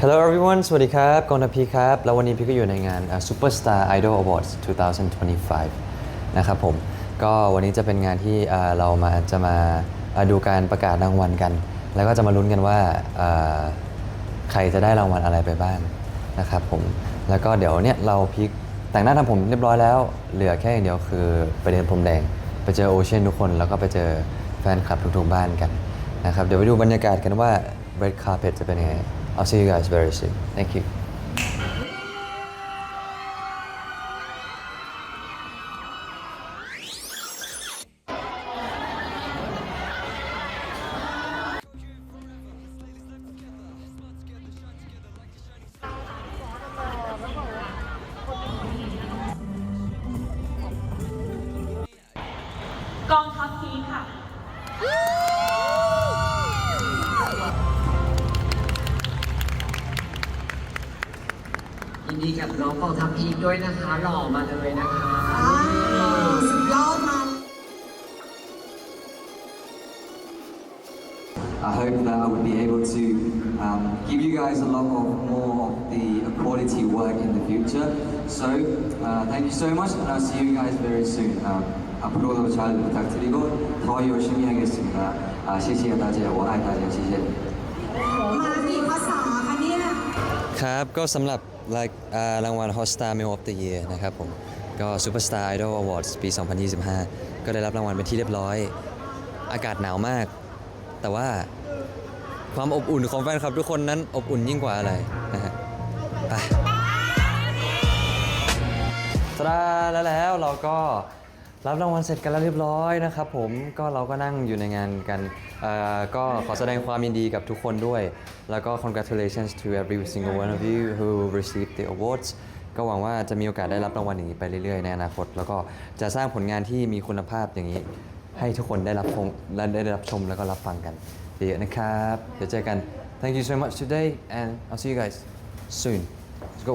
Hello everyone สวัสดีครับกองทัพพีครับ แล้ววันนี้พี่ก็อยู่ในงาน Superstar Idol Awards 2025 นะครับผม ก็วันนี้จะเป็นงานที่เรามาจะมาดูการประกาศรางวัลกัน แล้วก็จะมาลุ้นกันว่าใครจะได้รางวัลอะไรไปบ้างนะครับผม แล้วก็เดี๋ยวเนี่ยเราพีคแต่งหน้าทำผมเรียบร้อยแล้ว เหลือแค่อย่างเดียวคือไปเดินพรมแดง ไปเจอโอเชียนทุกคน แล้วก็ไปเจอแฟนคลับทุกๆบ้านกันนะครับ เดี๋ยวไปดูบรรยากาศกันว่า red carpet จะเป็นยังไง I'll see you guys very soon thank you นดีกับน้องกองทัพพีคด้วยนะคะ หล่อมาเลยนะคะ สุดยอดมาก I hope that I will be able to um, give you guys a lot of more of the quality work in the future. So uh, thank you so much, and I'll see you guys very soon. Um, 앞으로도 잘 부탁드리고 더 열심히 하겠습니다. 아, 谢谢大家，我爱大家，谢谢。 ครับ ก็สำหรับรายรางวัล Hotstar Male of the Year นะครับผม ก็ Superstar Idol Awards ปี 2025 ก็ได้รับรางวัลเป็นที่เรียบร้อย อากาศหนาวมาก แต่ว่าความอบอุ่นของแฟนคลับทุกคนนั้นอบอุ่นยิ่งกว่าอะไรนะฮะไปตราแล้วแล้วเราก็ รับรางวัลเสร็จกันแล้วเรียบร้อยนะครับผมก็เราก็นั่งอยู่ในงานกันเอ่อก็ขอแสดงความยินดีกับทุกคนด้วย แล้วก็ congratulations to every single one of you who received the awards ก็หวังว่าจะมีโอกาสได้รับรางวัลอย่างนี้ไปเรื่อยๆในอนาคต แล้วก็จะสร้างผลงานที่มีคุณภาพอย่างนี้ ให้ทุกคนได้รับชมและได้รับชมแล้วก็รับฟังกันเยอะๆนะครับเดี๋ยวเจอกัน thank you so much today and I'll see you guys soon let's go